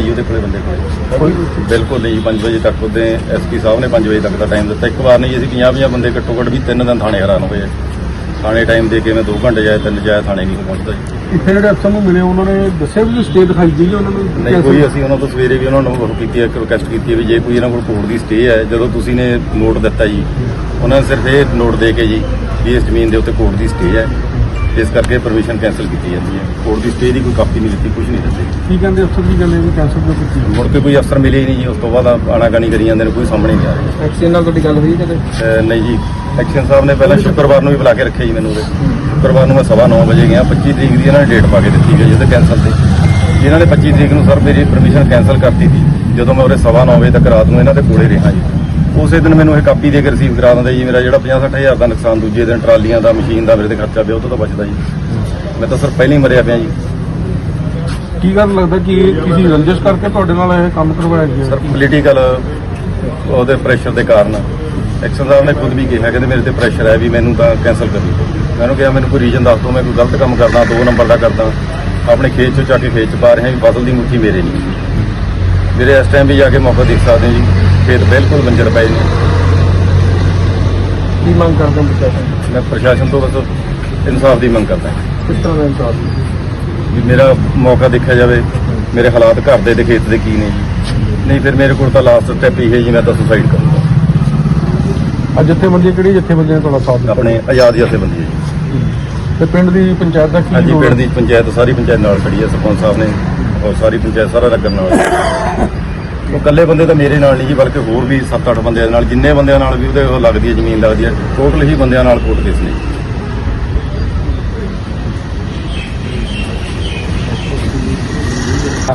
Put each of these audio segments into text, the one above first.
ਜੀ ਉਹਦੇ ਕੋਲੇ ਬੰਦੇ ਕੋਲੇ। ਬਿਲਕੁਲ ਨਹੀਂ 5 ਵਜੇ ਤੱਕ ਉਹਦੇ ਐਸਪੀ ਸਾਹਿਬ ਨੇ 5 ਵਜੇ ਤੱਕ ਦਾ ਟਾਈਮ ਦਿੱਤਾ। ਇੱਕ ਵਾਰ ਨਹੀਂ ਅਸੀਂ 50 50 ਬੰਦੇ ਘੱਟੋ ਘੱਟ ਵੀ ਤਿੰਨ ਦਿਨ ਥਾਣੇ ਹੈਰਾਨ ਹੋਏ। ਆ। ਥਾਣੇ ਟਾਈਮ ਦੇ ਕੇ ਮੈਂ 2 ਘੰਟੇ ਜਾਏ ਤਿੰਨ ਜਾਏ ਥਾਣੇ ਨਹੀਂ ਪਹੁੰਚਦਾ ਜੀ। ਇੱਥੇ ਜਿਹੜੇ ਅਫਸਰ ਨੂੰ ਮਿਲੇ ਉਹਨਾਂ ਨੇ ਦੱਸਿਆ ਵੀ ਸਟੇ ਦਿਖਾਈ ਜੀ ਉਹਨਾਂ ਨੂੰ ਨਹੀਂ ਕੋਈ ਅਸੀਂ ਉਹਨਾਂ ਤੋਂ ਸਵੇਰੇ ਵੀ ਉਹਨਾਂ ਨੂੰ ਉਹ ਕੀਤੀ ਹੈ ਰਿਕੁਐਸਟ ਕੀਤੀ ਹੈ ਵੀ ਜੇ ਕੋਈ ਇਹਨਾਂ ਕੋਲ ਕੋਰਟ ਦੀ ਸਟੇ ਹੈ ਜਦੋਂ ਤੁਸੀਂ ਨੇ ਨੋਟ ਦਿੱਤਾ ਜੀ ਉਹਨਾਂ ਨੇ ਸਿਰਫ ਇਹ ਨੋਟ ਦੇ ਕੇ ਜੀ ਵੀ ਇਸ ਜ਼ਮੀਨ ਦੇ ਉੱਤੇ ਕੋਰਟ ਦੀ ਸਟੇ ਹੈ। ਇਸ ਕਰਕੇ ਪਰਮਿਸ਼ਨ ਕੈਨਸਲ ਕੀਤੀ ਜਾਂਦੀ ਹੈ। ਕੋਰਟ ਦੀ ਸਟੇ ਦੀ ਕੋਈ ਕਾਪੀ ਨਹੀਂ ਦਿੱਤੀ ਕੁਝ ਨਹੀਂ ਦਿੱਤੀ। ਕੀ ਕਹਿੰਦੇ ਅਫਸਰ ਕੀ ਕਹਿੰਦੇ ਵੀ ਕੈਂਸਲ ਕਿਉਂ ਕੀਤੀ ਮੁੜ ਕੇ ਕੋਈ ਅਫਸਰ ਮਿਲੇ ਹੀ ਨਹੀਂ ਜੀ ਉਸ ਤੋਂ ਬਾਅਦ ਆਣਾਕਾਣੀ ਕਰੀ ਜਾਂਦੇ ਨੇ ਕੋਈ ਸਾਹਮਣੇ ਨਹੀਂ ਆ ਰਿਹਾ। ਐਕਸੀਅਨ ਨਾਲ ਤੁਹਾਡੀ ਗੱਲ ਹੋਈ ਕਦੇ? ਅਹ ਨਹੀਂ ਜੀ। ਐਕਸ਼ਨ ਸਾਹਿਬ ਨੇ ਪਹਿਲਾਂ ਸ਼ੁੱਕਰਵਾਰ ਨੂੰ ਵੀ ਬੁਲਾ ਕੇ ਰੱਖਿਆ ਜੀ ਮੈਨੂੰ ਉਰੇ। ਸ਼ੁੱਕਰਵਾਰ ਨੂੰ ਮੈਂ ਸਵਾ ਨੌ ਵਜੇ ਗਿਆ 25 ਤਰੀਕ ਦੀ ਇਹਨਾਂ ਨੇ ਡੇਟ ਪਾ ਕੇ ਦਿੱਤੀ ਗਈ ਉਹਦੇ ਕੈਨਸਲ ਤੇ। ਇਹਨਾਂ ਨੇ 25 ਤਰੀਕ ਨੂੰ ਸਰ ਮੇਰੀ ਪਰਮਿਸ਼ਨ ਕੈਨਸਲ ਕਰਤੀ ਸੀ। ਜਦੋਂ ਮੈਂ ਉਰੇ ਸਵਾ ਨੌ ਵਜੇ ਤੱਕ ਰਾਤ ਨੂੰ ਇਹਨਾਂ ਦੇ ਕੋਲੇ ਰਿਹਾ ਜੀ। ਉਸੇ ਦਿਨ ਮੈਨੂੰ ਇਹ ਕਾਪੀ ਦੇ ਕੇ ਰਿਸੀਵ ਕਰਾ ਦਿੰਦੇ ਜੀ। ਮੇਰਾ ਜਿਹੜਾ 50 ਹਜ਼ਾਰ ਦਾ ਨੁਕਸਾਨ ਦੂਜੇ ਦਿਨ ਟਰਾਲੀਆਂ ਦਾ ਮਸ਼ੀਨ ਦਾ ਮੇਰੇ ਤੇ ਖਰਚਾ ਪਿਆ ਉਹ ਤੋਂ ਤਾਂ ਬਚਦਾ ਜੀ। ਮੈਂ ਤਾਂ ਸਰ ਪਹਿਲਾਂ ਹੀ ਮਰਿਆ ਪਿਆ ਜੀ। ਕੀ ਗੱਲ ਲੱਗਦਾ ਕਿ ਇਹ ਕਿਸੇ ਰੰਜਿਸ਼ ਕਰਕੇ ਤੁਹਾਡੇ ਨਾਲ ਇਹ ਕੰਮ ਕਰਵਾਇਆ ਗਿਆ ਸਰ ਪੋਲੀਟੀਕਲ ਉਹਦੇ ਪ੍ਰੈਸ਼ਰ ਦੇ ਕਾਰਨ। ਐਕਸ਼ਨ ਸਾਹਿਬ ਨੇ ਖੁਦ ਵੀ ਕਿਹਾ ਕਹਿੰਦੇ ਮੇਰੇ ਤੇ ਪ੍ਰੈਸ਼ਰ ਹੈ ਵੀ ਮੈਨੂੰ ਤਾਂ ਕੈਨਸਲ ਕਰ ਦਿਓ। ਮੈਂ ਉਹਨੂੰ ਕਿਹਾ ਮੈਨੂੰ ਕੋਈ ਰੀਜ਼ਨ ਦੱਸ ਦਿਓ ਮੈਂ ਕੋਈ ਗਲਤ ਕੰਮ ਕਰਦਾ ਦੋ ਨੰਬਰ ਦਾ ਕਰਦਾ। ਆਪਣੇ ਖੇਤ ਚੋਂ ਚੱਕ ਕੇ ਖੇਤ ਚ ਪਾ ਰਿਹਾ ਵੀ ਫਸਲ ਦੀ ਮੁੱਠੀ ਮੇਰੇ ਨਹੀਂ। ਮੇਰੇ ਇਸ ਟਾਈਮ ਵੀ ਜਾ ਕੇ ਮੌਕਾ ਦੇਖ ਸਕਦੇ ਜੀ। ਖੇਤ ਬਿਲਕੁਲ ਬੰਜਰ ਪਏ ਨੇ ਕੀ ਮੰਗ ਕਰਦੇ ਹੋ ਪ੍ਰਸ਼ਾਸਨ ਮੈਂ ਪ੍ਰਸ਼ਾਸਨ ਤੋਂ ਬਸ ਇਨਸਾਫ ਦੀ ਮੰਗ ਕਰਦਾ। ਕਿਸ ਤਰ੍ਹਾਂ ਦਾ ਇਨਸਾਫ ਵੀ ਮੇਰਾ ਮੌਕਾ ਦੇਖਿਆ ਜਾਵੇ ਮੇਰੇ ਹਾਲਾਤ ਘਰ ਦੇ ਤੇ ਖੇਤ ਦੇ ਕੀ ਨੇ ਜੀ। ਨਹੀਂ ਫਿਰ ਮੇਰੇ ਕੋਲ ਤਾਂ ਲਾਸਟ ਸਟੈਪ ਹੀ ਹੈ ਜੀ ਮੈਂ ਤਾਂ ਸੁਸਾਈਡ ਕਰੂੰਗਾ। ਅੱਜ ਜਥੇਬੰਦੀ ਕਿਹੜੀ ਜਥੇਬੰਦੀ ਨੇ ਤੁਹਾਡਾ ਸਾਥ ਦਿੱਤਾ? ਆਪਣੇ ਆਜ਼ਾਦ ਜਥੇਬੰਦੀ ਹੈ ਜੀ। ਤੇ ਪਿੰਡ ਦੀ ਪੰਚਾਇਤ ਦਾ ਕੀ ਹਾਂਜੀ ਰੋਲ? ਪਿੰਡ ਦੀ ਪੰਚਾਇਤ ਸਾਰੀ ਪੰਚਾਇਤ ਨਾਲ ਖੜੀ ਹੈ ਸਰਪੰਚ ਸਾਹਿਬ ਨੇ ਔਰ ਸਾਰੀ ਪੰਚਾਇਤ ਸਾਰਾ ਨਗਰ ਨਾਲ। ਉਹ ਇਕੱਲੇ ਬੰਦੇ ਤਾਂ ਮੇਰੇ ਨਾਲ ਨਹੀਂ ਜੀ ਬਲਕਿ ਹੋਰ ਵੀ 7-8 ਬੰਦਿਆਂ ਨਾਲ, ਜਿੰਨੇ ਬੰਦਿਆਂ ਨਾਲ ਵੀ ਉਹਦੇ ਉਹ ਲੱਗਦੀ ਹੈ, ਜ਼ਮੀਨ ਲੱਗਦੀ ਹੈ ਟੋਟਲ ਹੀ ਬੰਦਿਆਂ ਨਾਲ ਕੋਰਟ ਕੇਸ ਨੇ।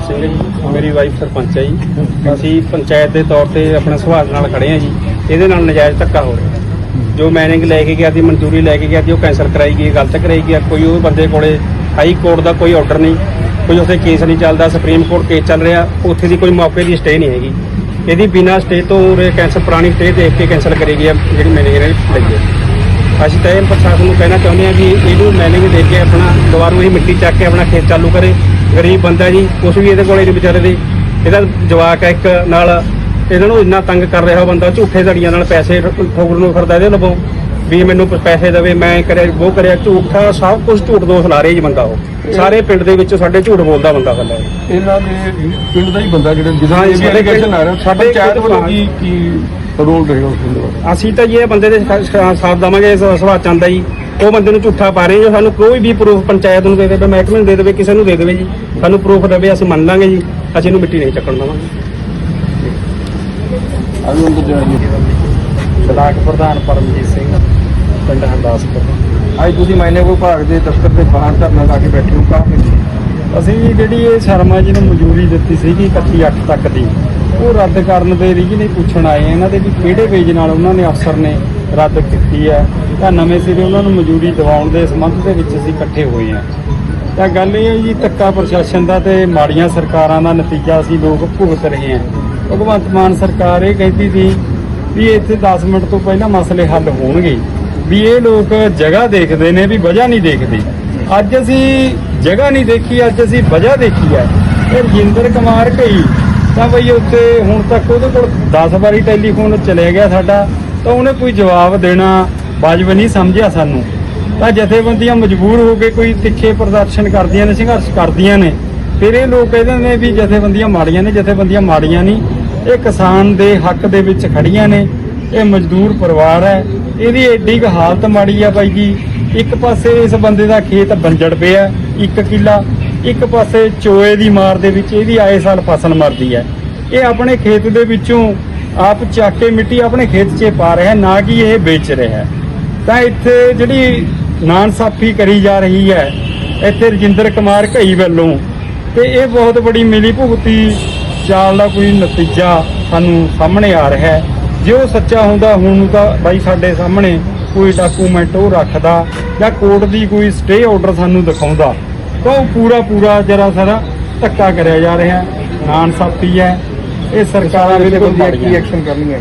ਸਿੰਘ ਜੀ, ਮੇਰੀ ਵਾਈਫ ਸਰਪੰਚ ਹੈ ਜੀ। ਅਸੀਂ ਪੰਚਾਇਤ ਦੇ ਤੌਰ ਤੇ ਆਪਣੇ ਸੁਭਾਅ ਨਾਲ ਖੜੇ ਹਾਂ ਜੀ। ਇਹਦੇ ਨਾਲ ਨਜਾਇਜ਼ ਧੱਕਾ ਹੋ ਰਿਹਾ। ਜੋ ਮੈਨਿੰਗ ਲੈ ਕੇ ਗਿਆ ਸੀ ਮਨਜ਼ੂਰੀ ਲੈ ਕੇ ਗਿਆ ਸੀ ਉਹ ਕੈਂਸਲ ਕਰਾਈ ਗਈ, ਗਲਤ ਕਰਾਈ ਗਈ ਕੋਈ ਉਹ ਬੰਦੇ ਕੋਲੇ ਹਾਈ ਕੋਰਟ ਦਾ ਕੋਈ ਆਰਡਰ ਨਹੀਂ। ਕੋਈ ਉੱਥੇ ਕੇਸ ਨਹੀਂ ਚੱਲਦਾ ਸੁਪਰੀਮ ਕੋਰਟ ਕੇਸ ਚੱਲ ਰਿਹਾ, ਉੱਥੇ ਦੀ ਕੋਈ ਮੌਕੇ ਦੀ ਸਟੇ ਨਹੀਂ ਹੈਗੀ। ਇਹਦੀ ਬਿਨਾਂ ਸਟੇ ਤੋਂ ਉਰੇ ਕੈਂਸਲ ਪੁਰਾਣੀ ਸਟੇ ਦੇਖ ਕੇ ਕੈਂਸਲ ਕਰੇਗੀ ਗਈ ਜਿਹੜੀ ਮੈਨੇਜਰ ਨੇ ਲਈ ਹੈ। ਅਸੀਂ ਤਾਂ ਇਹ ਪ੍ਰਸ਼ਾਸਨ ਨੂੰ ਕਹਿਣਾ ਚਾਹੁੰਦੇ ਹਾਂ ਕਿ ਇਹਨੂੰ ਮੈਨੇਜ ਦੇ ਕੇ ਆਪਣਾ ਦੁਬਾਰਾ ਹੀ ਮਿੱਟੀ ਚੱਕ ਕੇ ਆਪਣਾ ਖੇਤ ਚਾਲੂ ਕਰੇ। ਗਰੀਬ ਬੰਦਾ ਜੀ, ਕੁਛ ਵੀ ਇਹਦੇ ਕੋਲੇ ਨਹੀਂ ਵਿਚਾਰੇ ਦੇ। ਇਹਦਾ ਜਵਾਕ ਹੈ ਇੱਕ ਨਾਲ, ਇਹਨਾਂ ਨੂੰ ਇੰਨਾ ਤੰਗ ਕਰ ਰਿਹਾ ਬੰਦਾ, ਝੂਠੇ ਧੜੀਆਂ ਨਾਲ ਪੈਸੇ ਠੋਕਰ ਨੂੰ ਫਿਰਦਾ ਇਹਦੇ ਲਵੋ। ਵੀ ਮੈਨੂੰ ਪੈਸੇ ਦੇਵੇ ਮੈਂ ਕਰਿਆ ਉਹ ਕਰਿਆ ਝੂਠਾ ਸਭ ਕੁਝ ਝੂਠ ਦੋਸ਼ ਲਾ ਰਿਹਾ ਜੀ ਬੰਦਾ ਉਹ। ਸਾਰੇ ਪਿੰਡ ਦੇ ਵਿੱਚ ਸਾਡੇ ਝੂਠ ਬੋਲਦਾ ਬੰਦਾ ਬੰਦਾ। ਇਹਨਾਂ ਦੇ ਪਿੰਡ ਦਾ ਹੀ ਬੰਦਾ ਜਿਹੜਾ ਜਿਹਦਾ ਇਹ ਐਲੀਗੇਸ਼ਨ ਆ ਰਿਹਾ ਸਾਡੇ ਪੰਚਾਇਤ ਵੱਲੋਂ। ਕੀ ਕੀ ਰੋਲ ਰਹੇਗਾ ਉਸ ਪਿੰਡ ਦਾ? ਅਸੀਂ ਤਾਂ ਇਹ ਬੰਦੇ ਦੇ ਸਾਥ ਦਵਾਂਗੇ ਇਸ ਸੁਭਾਅ ਚੰਦਾ ਜੀ। ਉਹ ਬੰਦੇ ਨੂੰ ਝੂਠਾ ਪਾ ਰਹੇ ਜੋ ਸਾਨੂੰ ਕੋਈ ਵੀ ਪ੍ਰੂਫ ਪੰਚਾਇਤ ਨੂੰ ਦੇ ਦੇਵੇ ਮਹਿਕਮੇ ਨੂੰ ਦੇ ਦੇਵੇ ਕਿਸੇ ਨੂੰ ਦੇ ਦੇਵੇ ਜੀ। ਸਾਨੂੰ ਪ੍ਰੂਫ ਦੇਵੇ ਅਸੀਂ ਮੰਨ ਲਾਂਗੇ ਜੀ। ਅਸੀਂ ਇਹਨੂੰ ਮਿੱਟੀ ਨਹੀਂ ਚੱਕਣ ਦੇਵਾਂਗੇ। ਆਜੋ ਅੰਦਰ ਜਾਈਏ ਬਲਾਕ ਪ੍ਰਧਾਨ ਪਰਮਜੀਤ ਸਿੰਘ, ਪਿੰਡ ਹਰਦਾਸਪੁਰ। ਅੱਜ ਤੁਸੀਂ ਮਾਇਨੇ ਵਿਭਾਗ ਦੇ ਦਫ਼ਤਰ ਦੇ ਬਾਹਰ ਧਰਨਾ ਲਾ ਕੇ ਬੈਠੇ ਹੋ, ਕਾਹਦੇ ਅਸੀਂ ਜਿਹੜੀ ਇਹ ਸ਼ਰਮਾ ਜੀ ਨੂੰ ਮਨਜ਼ੂਰੀ ਦਿੱਤੀ ਸੀਗੀ 31 8 ਤੱਕ ਦੀ, ਉਹ ਰੱਦ ਕਰਨ ਦੇ ਰੀਜ ਨਹੀਂ ਪੁੱਛਣ ਆਏ ਇਹਨਾਂ ਦੇ ਵੀ ਕਿਹੜੇ ਪੇਜ ਨਾਲ ਉਹਨਾਂ ਨੇ ਅਫਸਰ ਨੇ ਰੱਦ ਕੀਤੀ ਹੈ ਤਾਂ ਨਵੇਂ ਸਿਰੇ ਉਹਨਾਂ ਨੂੰ ਮਨਜ਼ੂਰੀ ਦਿਵਾਉਣ ਦੇ ਸੰਬੰਧ ਦੇ ਵਿੱਚ ਅਸੀਂ ਇਕੱਠੇ ਹੋਏ ਹਾਂ। ਤਾਂ ਗੱਲ ਇਹ ਹੈ ਜੀ, ਧੱਕਾ ਪ੍ਰਸ਼ਾਸਨ ਦਾ ਤੇ ਮਾੜੀਆਂ ਸਰਕਾਰਾਂ ਦਾ ਨਤੀਜਾ ਅਸੀਂ ਲੋਕ ਭੁਗਤ ਰਹੇ ਹਾਂ। ਭਗਵੰਤ ਮਾਨ ਸਰਕਾਰ ਇਹ ਕਹਿੰਦੀ ਸੀ ਵੀ ਇੱਥੇ 10 ਮਿੰਟ ਤੋਂ ਪਹਿਲਾਂ ਮਸਲੇ ਹੱਲ ਹੋਣਗੇ। ਵੀ ਇਹ ਲੋਕ ਜਗ੍ਹਾ ਦੇਖਦੇ ਨੇ ਵੀ ਵਜ੍ਹਾ ਨਹੀਂ ਦੇਖਦੇ। ਅੱਜ ਅਸੀਂ ਜਗ੍ਹਾ ਨਹੀਂ ਦੇਖੀ, ਅੱਜ ਅਸੀਂ ਵਜ੍ਹਾ ਦੇਖੀ ਹੈ। ਇਹ ਰਜਿੰਦਰ ਕੁਮਾਰ ਕਈ ਤਾਂ ਬਈ ਉੱਥੇ ਹੁਣ ਤੱਕ ਉਹਦੇ ਕੋਲ 10 ਵਾਰੀ ਟੈਲੀਫੋਨ ਚਲੇ ਗਿਆ ਸਾਡਾ, ਤਾਂ ਉਹਨੇ ਕੋਈ ਜਵਾਬ ਦੇਣਾ ਵਾਜਬ ਨਹੀਂ ਸਮਝਿਆ ਸਾਨੂੰ। ਤਾਂ ਜਥੇਬੰਦੀਆਂ ਮਜਬੂਰ ਹੋ ਕੇ ਕੋਈ ਤਿੱਖੇ ਪ੍ਰਦਰਸ਼ਨ ਕਰਦੀਆਂ ਨੇ, ਸੰਘਰਸ਼ ਕਰਦੀਆਂ ਨੇ। ਫਿਰ ਇਹ ਲੋਕ ਕਹਿੰਦੇ ਨੇ ਵੀ ਜਥੇਬੰਦੀਆਂ ਮਾੜੀਆਂ ਨੇ, ਜਥੇਬੰਦੀਆਂ ਮਾੜੀਆਂ ਨਹੀਂ। ਇਹ ਕਿਸਾਨ ਦੇ ਹੱਕ ਦੇ ਵਿੱਚ ਖੜੀਆਂ ਨੇ, ਇਹ ਮਜ਼ਦੂਰ ਪਰਿਵਾਰ ਹੈ, ਇਹਦੀ ਐਡੀ ਕੁ ਹਾਲਤ ਮਾੜੀ ਆ ਬਾਈ ਜੀ। ਇੱਕ ਪਾਸੇ ਇਸ ਬੰਦੇ ਦਾ ਖੇਤ ਬੰਜੜ ਪਿਆ, ਇੱਕ ਕਿੱਲਾ, ਇੱਕ ਪਾਸੇ ਚੋਏ ਦੀ ਮਾਰ ਦੇ ਵਿੱਚ ਇਹਦੀ ਆਏ ਸਾਲ ਫਸਲ ਮਰਦੀ ਹੈ। ਇਹ ਆਪਣੇ ਖੇਤ ਦੇ ਵਿੱਚੋਂ ਆਪ ਚੱਕ ਕੇ ਮਿੱਟੀ ਆਪਣੇ ਖੇਤ 'ਚ ਪਾ ਰਿਹਾ, ਨਾ ਕਿ ਇਹ ਵੇਚ ਰਿਹਾ। ਤਾਂ ਇੱਥੇ ਜਿਹੜੀ ਨਾਨਸਾਫੀ ਕਰੀ ਜਾ ਰਹੀ ਹੈ, ਇੱਥੇ ਰਜਿੰਦਰ ਕੁਮਾਰ ਘਈ ਵੱਲੋਂ, ਤੇ ਇਹ ਬਹੁਤ ਬੜੀ ਮਿਲੀ ਭੁਗਤੀ ਚਾਲ ਦਾ ਕੋਈ ਨਤੀਜਾ ਸਾਨੂੰ ਸਾਹਮਣੇ ਆ ਰਿਹਾ ਹੈ। ਜੇ ਉਹ ਸੱਚਾ ਹੁੰਦਾ ਹੁਣ ਨੂੰ ਤਾਂ ਬਾਈ ਸਾਡੇ ਸਾਹਮਣੇ ਕੋਈ ਡਾਕੂਮੈਂਟ ਉਹ ਰੱਖਦਾ ਜਾਂ ਕੋਰਟ ਦੀ ਕੋਈ ਸਟੇ ਆਰਡਰ ਸਾਨੂੰ ਦਿਖਾਉਂਦਾ। ਤਾਂ ਉਹ ਪੂਰਾ ਪੂਰਾ ਜਰਾ ਸਾਰਾ ਧੱਕਾ ਕਰਿਆ ਜਾ ਰਿਹਾ ਨਾਨਸਾਫੀ ਹੈ। ਇਹ ਸਰਕਾਰਾਂ ਬਿਲਕੁਲ ਕੀ ਮਾੜੀਆਂ ਐਕਸ਼ਨ ਕਰਨੀ ਹੈ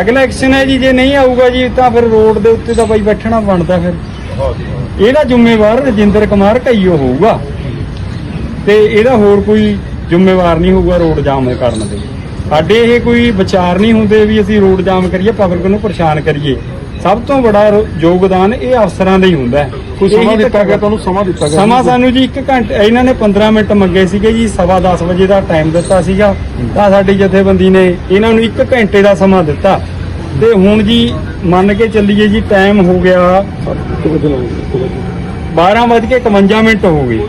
ਅਗਲਾ ਐਕਸ਼ਨ ਹੈ ਜੀ ਜੇ ਨਹੀਂ ਆਊਗਾ ਜੀ ਤਾਂ ਫਿਰ ਰੋਡ ਦੇ ਉੱਤੇ ਤਾਂ ਬਾਈ ਬੈਠਣਾ ਬਣਦਾ ਫਿਰ। ਇਹਦਾ ਜ਼ਿੰਮੇਵਾਰ ਰਜਿੰਦਰ ਕੁਮਾਰ ਘਈਓ ਹੋਊਗਾ। ਤੇ ਇਹਦਾ ਹੋਰ ਕੋਈ ਜ਼ਿੰਮੇਵਾਰ ਨਹੀਂ ਹੋਊਗਾ ਰੋਡ ਜਾਮ ਕਰਨ ਦੇ ਸਾਡੇ ਇਹ ਕੋਈ ਵਿਚਾਰ ਨਹੀਂ ਹੁੰਦੇ ਵੀ ਅਸੀਂ ਰੋਡ ਜਾਮ ਕਰੀਏ ਪਬਲਿਕ ਨੂੰ ਪਰੇਸ਼ਾਨ ਕਰੀਏ। ਸਭ ਤੋਂ ਰੋ- ਯੋਗਦਾਨ ਇਹ ਅਫਸਰਾਂ ਦਾ ਹੀ ਹੁੰਦਾ ਕੋਈ ਸਮਾਂ ਦਿੱਤਾ ਗਿਆ? ਤੁਹਾਨੂੰ ਸਮਾਂ ਦਿੱਤਾ ਗਿਆ? ਸਮਾਂ ਸਾਨੂੰ ਜੀ 1 ਘੰਟੇ ਇਹਨਾਂ ਨੇ 15 ਮਿੰਟ ਮੰਗੇ ਸੀਗੇ ਜੀ ਸਵਾ 10 ਵਜੇ ਦਾ ਟਾਈਮ ਦਿੱਤਾ ਸੀਗਾ। ਤਾਂ ਸਾਡੀ ਜਥੇਬੰਦੀ ਨੇ ਇਹਨਾਂ ਨੂੰ 1 ਘੰਟੇ ਦਾ ਸਮਾਂ ਦਿੱਤਾ। ਤੇ ਹੁਣ ਜੀ ਮੰਨ ਕੇ ਚੱਲੀਏ ਜੀ ਟਾਈਮ ਹੋ ਗਿਆ 12:51 ਮਿੰਟ ਹੋ ਗਏ।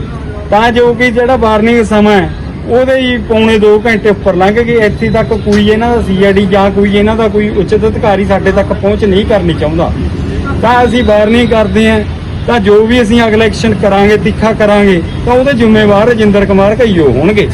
ਤਾਂ ਜੋ ਕਿ ਜਿਹੜਾ ਵਾਰਨਿੰਗ ਸਮਾਂ ਹੈ ਉਹਦੇ ਹੀ ਪੌਣੇ 2 ਘੰਟੇ ਉੱਪਰ ਲੰਘ ਗਏ। ਇੱਥੇ ਤੱਕ ਕੋਈ ਇਹਨਾਂ ਦਾ ਸੀਆਈਡੀ ਜਾਂ ਕੋਈ ਇਹਨਾਂ ਦਾ ਕੋਈ ਉੱਚਿਤ ਅਧਿਕਾਰੀ ਸਾਡੇ ਤੱਕ ਪਹੁੰਚ ਨਹੀਂ ਕਰਨੀ ਚਾਹੁੰਦਾ। ਤਾਂ ਅਸੀਂ ਵਾਰਨਿੰਗ ਕਰਦੇ ਹਾਂ, ਤਾਂ ਜੋ ਵੀ ਅਸੀਂ ਅਗਲਾ ਐਕਸ਼ਨ ਕਰਾਂਗੇ, ਤਿੱਖਾ ਕਰਾਂਗੇ, ਤਾਂ ਉਹਦੇ ਜ਼ਿੰਮੇਵਾਰ ਰਜਿੰਦਰ ਕੁਮਾਰ ਘਈਓ ਹੋਣਗੇ।